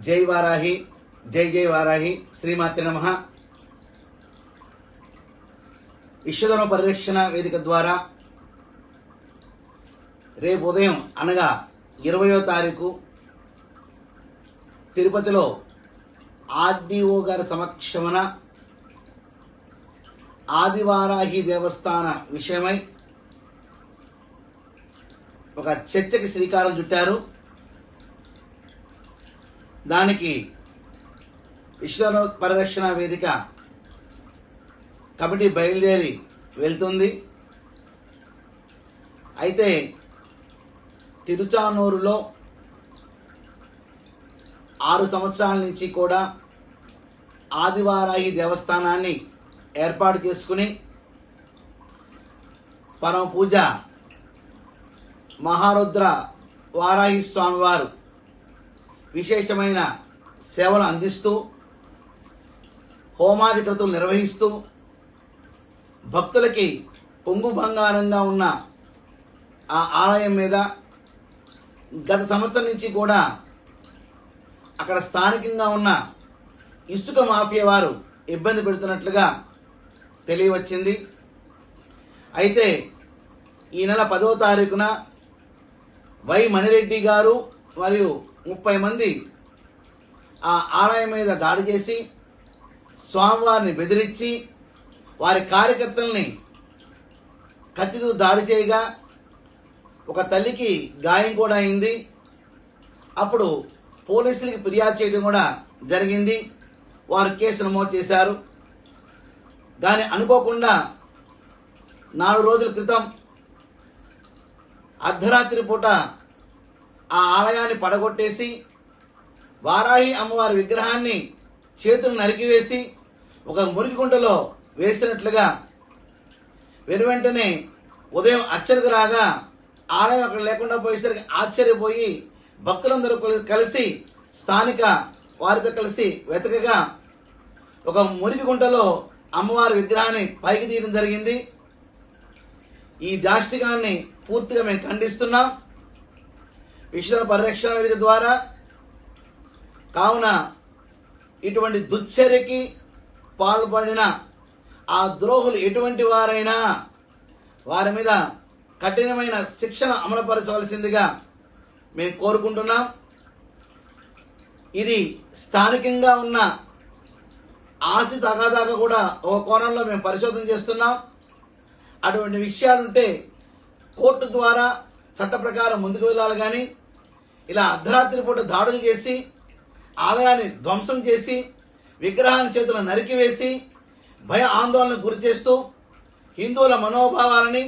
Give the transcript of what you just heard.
జై వారాహి జై జై వారాహి శ్రీమాతి నమ. విశ్వధర్మ పరిరక్షణ వేదిక ద్వారా రేపు ఉదయం అనగా ఇరవయో తారీఖు తిరుపతిలో ఆర్డీఓ గారి సమక్షమన ఆదివారాహి దేవస్థాన విషయమై ఒక చర్చకి శ్రీకారం చుట్టారు. దానికి విశ్వ పరిరక్షణ వేదిక కమిటీ బయలుదేరి వెళ్తుంది. అయితే తిరుచానూరులో ఆరు సంవత్సరాల నుంచి కూడా ఆదివారాహి దేవస్థానాన్ని ఏర్పాటు చేసుకుని పరమ పూజ మహారుద్ర వారాహి స్వామివారు విశేషమైన సేవలు అందిస్తూ హోమాది నిర్వహిస్తూ భక్తులకి కొంగు బంగారంగా ఉన్న ఆ ఆలయం మీద గత సంవత్సరం నుంచి కూడా అక్కడ స్థానికంగా ఉన్న ఇసుక మాఫియా వారు ఇబ్బంది పెడుతున్నట్లుగా తెలియవచ్చింది. అయితే ఈ నెల పదో తారీఖున వై మణిరెడ్డి గారు మరియు ముప్పై మంది ఆ ఆలయం మీద దాడి చేసి స్వామివారిని బెదిరించి వారి కార్యకర్తల్ని కత్తితో దాడి చేయగా ఒక తల్లికి గాయం కూడా అయింది. అప్పుడు పోలీసులకి ఫిర్యాదు చేయడం కూడా జరిగింది. వారు కేసు నమోదు చేశారు. దాన్ని అనుకోకుండా నాలుగు రోజుల క్రితం అర్ధరాత్రి పూట ఆ ఆలయాన్ని పడగొట్టేసి వారాహి అమ్మవారి విగ్రహాన్ని చేతులు నరికివేసి ఒక మురికి గుంటలో వేసినట్లుగా వెను వెంటనే ఉదయం అచ్చరికి రాగా ఆలయం అక్కడ లేకుండా పోయేసరికి ఆశ్చర్యపోయి భక్తులందరూ కలిసి స్థానిక వారితో కలిసి వెతకగా ఒక మురికి గుంటలో అమ్మవారి విగ్రహాన్ని పైకి తీయడం జరిగింది. ఈ దాష్టికాన్ని పూర్తిగా మేము ఖండిస్తున్నాం. విషయాల పరిరక్షణ వేదిక ద్వారా కావున ఇటువంటి దుశ్చర్యకి పాల్పడిన ఆ ద్రోహులు ఎటువంటి వారైనా వారి మీద కఠినమైన శిక్షణ అమలుపరచవలసిందిగా మేము కోరుకుంటున్నాం. ఇది స్థానికంగా ఉన్న ఆశి తగాదాగా కూడా ఒక కోణంలో మేము పరిశోధన చేస్తున్నాం. అటువంటి విషయాలుంటే కోర్టు ద్వారా చట్ట ప్రకారం ముందుకు వెళ్ళాలి కానీ ఇలా అర్ధరాత్రి పూట దాడులు చేసి ఆలయాన్ని ధ్వంసం చేసి విగ్రహాన్ని చేతులను నరికివేసి భయ ఆందోళనకు గురి చేస్తూ హిందువుల మనోభావాలని